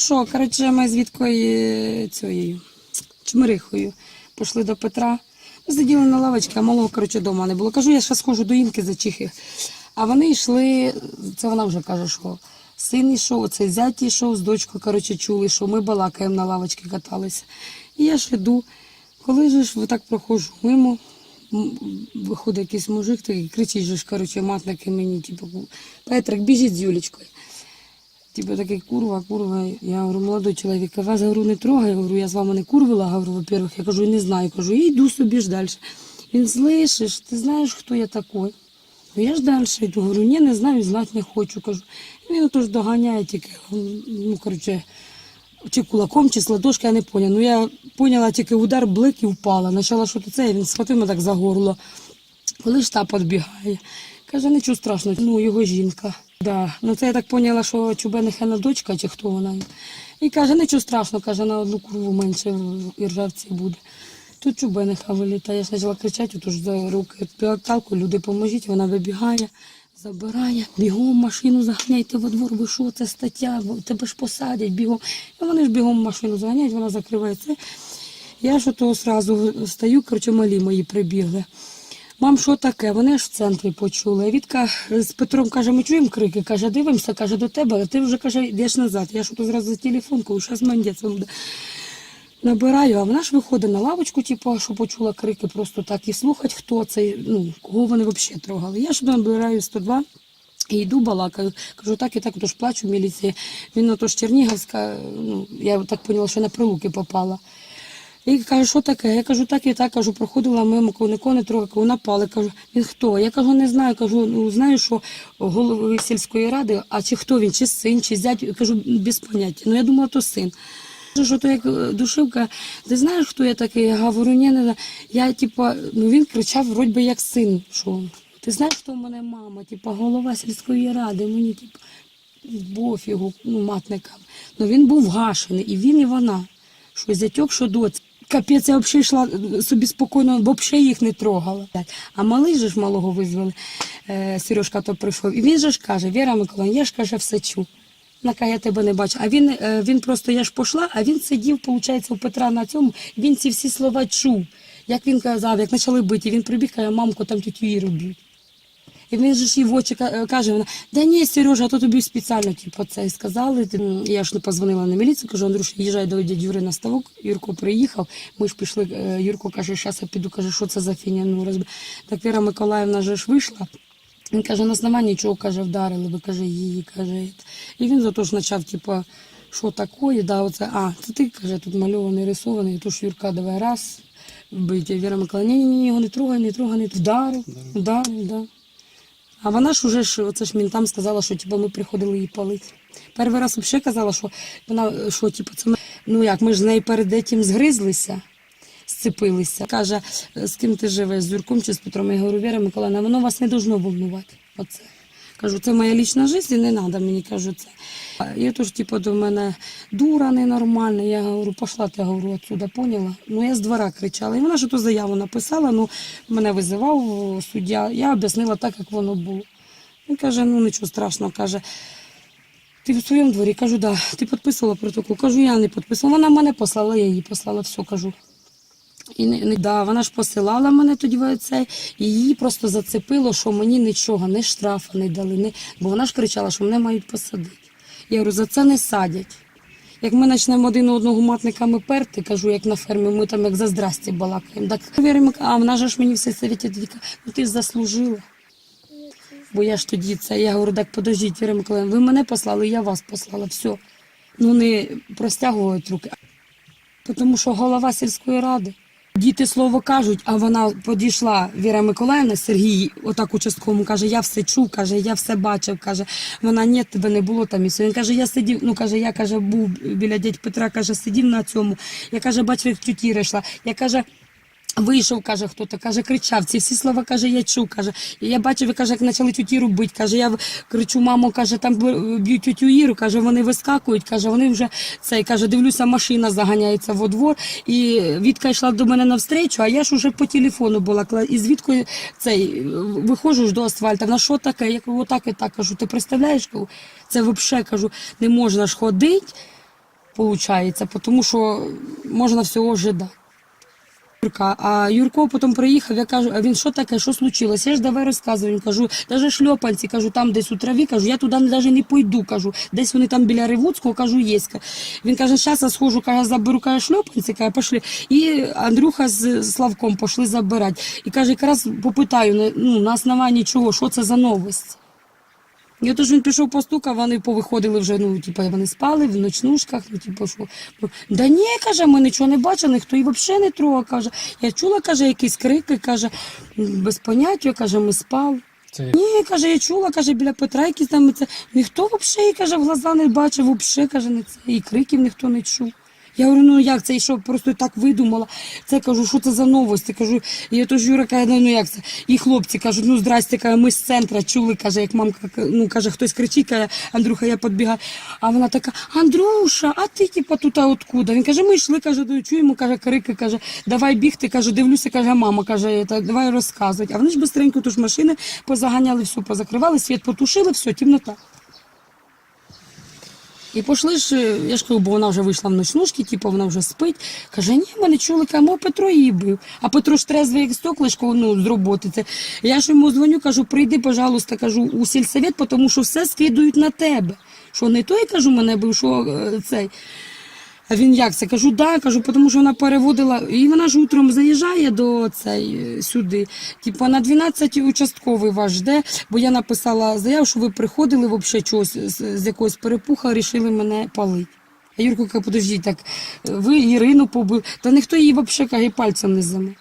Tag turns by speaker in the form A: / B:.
A: що, коротше, ми з цією чмирихою пішли до Петра. Ми сиділи на лавочці, а малого, коротше, вдома не було. Кажу, я ще схожу до Інки за чихи. А вони йшли, це вона вже каже, що син йшов, оцей зять йшов, з дочкою, коротше, чули, що ми балакаємо на лавочці, каталися. І я ж іду, коли ж так проходжу мимо, виходить якийсь мужик, такий кричить же коротше, матники мені, типу, Петрик, біжіть з Юлічкою. Типу такий курва, курва. Я говорю, молодой чоловік, я вас говорю, не трогай. Я говорю, я з вами не курвила, говорю, во-первых. Я кажу, не знаю. Кажу, і йду собі ж далі. Він слышиш, ти знаєш, хто я такий? Ну, я ж далі йду. Говорю, ні, не знаю, знати не хочу. Кажу. Він отож доганяє тільки, ну, коротше, чи кулаком, чи з ладошки, я не поняла. Ну, я поняла тільки удар, блик і впала. Почала, що це, він схватив мене так за горло. Коли ж та підбігає, каже, нічого страшного, ну його жінка. Да. Ну це я так поняла, що Чубенихена дочка чи хто вона. І каже, нічого страшного, каже, на одну курву менше в іржавці буде. Тут Чубениха вилітає. Я ж почала кричати, отож за руки піалталку, люди поможіть, вона вибігає, забирає, бігом машину заганяйте во двор, ви що, це стаття, тебе ж посадять, бігом. І вони ж бігом машину заганяють, вона закриває. Я ж ото одразу стою, коротше, малі мої прибігли. Мам, що таке? Вони аж в центрі почули. Вітка з Петром каже, ми чуємо крики, каже, дивимося, каже, до тебе, а ти вже каже, йдеш назад. Я ж ото зразу за телефон, кажу, зараз мандець буде. Набираю, а вона ж виходить на лавочку, типу, що почула крики просто так і слухать, хто це, ну, кого вони взагалі трогали. Я ж набираю 102 і йду балакаю. Кажу, так і так, тож плачу в міліції. Він отож Чернігівська, ну, я так поняла, що на прилуки попала. І каже, що таке? Я кажу, так і так, кажу, проходила мимо, кажу, нікого не трогай, кажу, напали. Кажу, він хто? Я кажу, не знаю. Кажу, ну знаю, що голови сільської ради, а чи хто він, чи син, чи зять, кажу, без поняття. Ну я думала, то син. Кажу, що то як душивка, ти знаєш, хто я такий? Я говорю, ні, не. Я, типа, ну він кричав, вроді би, як син. Що? Ти знаєш, хто в мене мама? Типа, голова сільської ради, мені, типа, бофігу, ну, матникам. Ну він був гашений, і він, і вона. Що зятьок, що доць. Капець, я взагалі йшла е, собі спокійно, взагалі їх не трогала. А малий же ж малого визвали, е, Сережка то прийшов. І він же ж каже, Віра Миколаївна, я ж каже, все чув. Вона я тебе не бачу. А він, е, він просто, я ж пішла, а він сидів, виходить, у Петра на цьому, він ці всі слова чув. Як він казав, як почали бити, він прибіг, каже, мамко, там тітю Іру б'ють. І він же ж їй в очі каже, вона, да ні, Сережа, а то тобі спеціально типу, це і сказали. Я ж не позвонила на міліцію, кажу, Андрюша, їжджай до дяді Юри на ставок. Юрко приїхав, ми ж пішли, е, Юрко каже, зараз я піду, каже, що це за фіня. Ну, розб... Так Віра Миколаївна же ж вийшла. Він каже, нас нема нічого, каже, вдарили би, каже, її, каже. І він зато ж почав, типу, що таке, да, оце, а, це ти, каже, тут мальований, рисований, то ж Юрка, давай раз, вбити. Віра Миколаївна, ні, ні, ні, його не трогай, не трогай, не вдарив, вдарив, да. А вона ж уже ж оце ж мінтам сказала, що типу, ми приходили її палити. Перший раз взагалі казала, що вона що, типу, це ми, ну як, ми ж з нею перед тим згризлися, зцепилися. Каже, з ким ти живеш, з Юрком чи з Петром? Я говорю, Віра Миколаївна, воно вас не должно волнувати. Оце. Кажу, це моя лічна життя, не треба мені, кажу це. І то ж, типу, до мене дура ненормальна. Я говорю, пішла, ти говорю, отсюда, поняла? Ну, я з двора кричала. І вона ж ту заяву написала, ну, мене визивав суддя, я об'яснила так, як воно було. Він каже, ну нічого страшного, каже. Ти в своєму дворі кажу, да. Ти підписувала протокол? Кажу, я не підписувала. Вона мене послала, я її послала, все кажу. І не, не да, вона ж посилала мене тоді в це, і її просто зацепило, що мені нічого, не штрафа не дали, не, бо вона ж кричала, що мене мають посадити. Я говорю, за це не садять. Як ми почнемо один одного матниками перти, кажу, як на фермі, ми там як за здрасті балакаємо. Так, Віра Мик- а вона ж мені все совєті тоді каже, ну ти ж заслужила. Бо я ж тоді це, я говорю, так подождіть, Віра ви мене послали, я вас послала, все. Ну не простягують руки. Тому що голова сільської ради. Діти слово кажуть, а вона подійшла Віра Миколаївна, Сергій, отак участковому, каже, я все чув, каже, я все бачив, каже, вона ні, тебе не було там і. Він каже, я сидів, ну каже, я каже, був біля дядь Петра, каже, сидів на цьому. Я каже, бачив, як тютіра йшла. Я каже. Вийшов, каже, хто-то, каже, кричав. Ці всі слова, каже, я чув, каже. І я бачив, каже, як почали тютю Іру бити. Каже, я кричу, мамо, каже, там б'ють тютю Іру, каже, вони вискакують, каже, вони вже цей, каже, дивлюся, машина заганяється во двор. І Вітка йшла до мене навстречу, а я ж уже по телефону була. І з Віткою цей, виходжу ж до асфальта. Вона що таке? Я кажу, отак і так кажу. Ти представляєш? Це взагалі, кажу, не можна ж ходити. виходить, тому що можна всього ожидати. Юрка, а Юрко потім приїхав, я кажу, а він що таке, що случилось? Я ж давай розказую. Кажу, навіть шльопанці, кажу, там десь у траві, кажу, я туди навіть не пойду, кажу, десь вони там біля Ревуцького, кажу, є. Він каже, зараз я схожу, каже, заберу каже, шльопанці, каже, пошли. І Андрюха з Славком пішли забирати. І каже, якраз попитаю, ну, на основанні чого, що це за новость. І отож він пішов постукав, вони повиходили вже, ну, типу, вони спали в ночнушках, ну, типу, що. Да ні, каже, ми нічого не бачили, ніхто і взагалі не трогав, каже. Я чула, каже, якісь крики, каже, без поняття, каже, ми спали.
B: Це
A: Ні, каже, я чула, каже, біля Петра якісь там це. Ніхто взагалі, каже, в глаза не бачив, взагалі, каже, не це. І криків ніхто не чув. Я говорю, ну як це, і що, просто так видумала. Це кажу, що це за новості? Кажу, і то ж Юра каже, ну як це? І хлопці кажуть, ну здрасте, каже, ми з центра чули, каже, як мамка, ну каже, хтось кричить, каже, Андрюха, я підбігаю. А вона така, Андрюша, а ти типа тут откуда? Він каже, ми йшли, каже, чуємо, каже, крики, каже, давай бігти, каже, дивлюся, каже, мама, каже, давай розказувати. А вони ж быстренько тож машини позаганяли, все, позакривали, світ потушили, все, темнота. І пішли ж, я ж кажу, бо вона вже вийшла в ночнушки, типу, вона вже спить. Каже, ні, мене чоловіка, чули, каже, мо Петро її бив. А Петро ж трезвий, як стоклишко, ну, з роботи. Це. Я ж йому дзвоню, кажу, прийди, пожалуйста, кажу, у сільсовет, тому що все скидують на тебе. Що не той, кажу, мене бив, що е, цей. А він як це? Кажу, да, кажу, тому що вона переводила, і вона ж утром заїжджає до цей е, сюди. Типу на 12 участковий вас жде, бо я написала заяву, що ви приходили взагалі чогось з, якогось перепуха, рішили мене палити. А Юрко каже, подождіть, так ви Ірину побили. Та ніхто її взагалі каже, пальцем не заме.